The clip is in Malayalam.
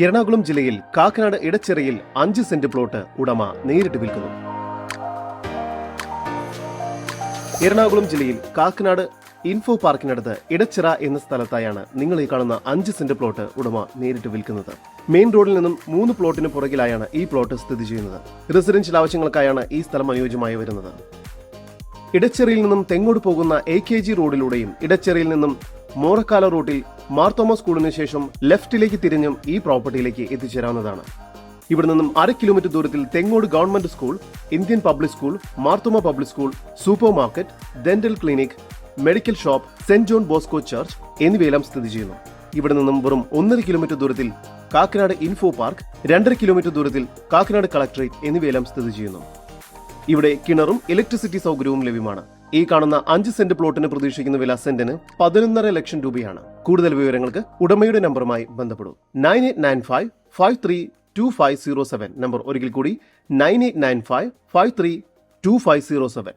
എറണാകുളം ജില്ലയിൽ കാക്കനാട് ഇടച്ചിറയിൽ അഞ്ച് സെന്റ് പ്ലോട്ട് ഉടമ നേരിട്ട് വിൽക്കുന്നു. എറണാകുളം ജില്ലയിൽ കാക്കനാട് ഇൻഫോ പാർക്കിനടുത്ത് ഇടച്ചിറ എന്ന സ്ഥലത്തായാണ് നിങ്ങൾ ഈ കാണുന്ന അഞ്ച് സെന്റ് പ്ലോട്ട് ഉടമ നേരിട്ട് വിൽക്കുന്നത്. മെയിൻ റോഡിൽ നിന്നും മൂന്ന് പ്ലോട്ടിന് പുറകിലായാണ് ഈ പ്ലോട്ട് സ്ഥിതി ചെയ്യുന്നത്. റെസിഡൻഷ്യൽ ആവശ്യങ്ങൾക്കായാണ് ഈ സ്ഥലം അനുയോജ്യമായി വരുന്നത്. ഇടച്ചിറയിൽ നിന്നും തെങ്ങോട് പോകുന്ന എ കെ ജി റോഡിലൂടെയും ഇടച്ചിറയിൽ നിന്നും മോറക്കാല റൂട്ടിൽ മാർത്തോമ സ്കൂളിന് ശേഷം ലെഫ്റ്റിലേക്ക് തിരിഞ്ഞും ഈ പ്രോപ്പർട്ടിയിലേക്ക് എത്തിച്ചേരാവുന്നതാണ്. ഇവിടെ നിന്നും അര കിലോമീറ്റർ ദൂരത്തിൽ Thengode government school Indian public school Marthoma public school super market dental clinic medical shop saint John Bosco church എന്നിവയെല്ലാം സ്ഥിതി ചെയ്യുന്നു. ഇവിടെ നിന്നും വെറും ഒന്നര കിലോമീറ്റർ ദൂരത്തിൽ കാക്കനാട് ഇൻഫോ പാർക്ക് രണ്ടര കിലോമീറ്റർ ദൂരത്തിൽ കാക്കനാട് കളക്ടറേറ്റ് എന്നിവയെല്ലാം സ്ഥിതി ചെയ്യുന്നു. ഇവിടെ കിണറും ഇലക്ട്രിസിറ്റി സൗകര്യവും ലഭ്യമാണ്. ഈ കാണുന്ന അഞ്ച് സെന്റ് പ്ലോട്ടിന് പ്രതീക്ഷിക്കുന്ന വില സെന്റിന് പതിനൊന്നര ലക്ഷം രൂപയാണ്. കൂടുതൽ വിവരങ്ങൾക്ക് ഉടമയുടെ നമ്പറുമായി ബന്ധപ്പെടും. Nine eight nine five five three two five zero seven. Number ഒരിക്കൽ കൂടി nine eight nine five five three two five zero seven.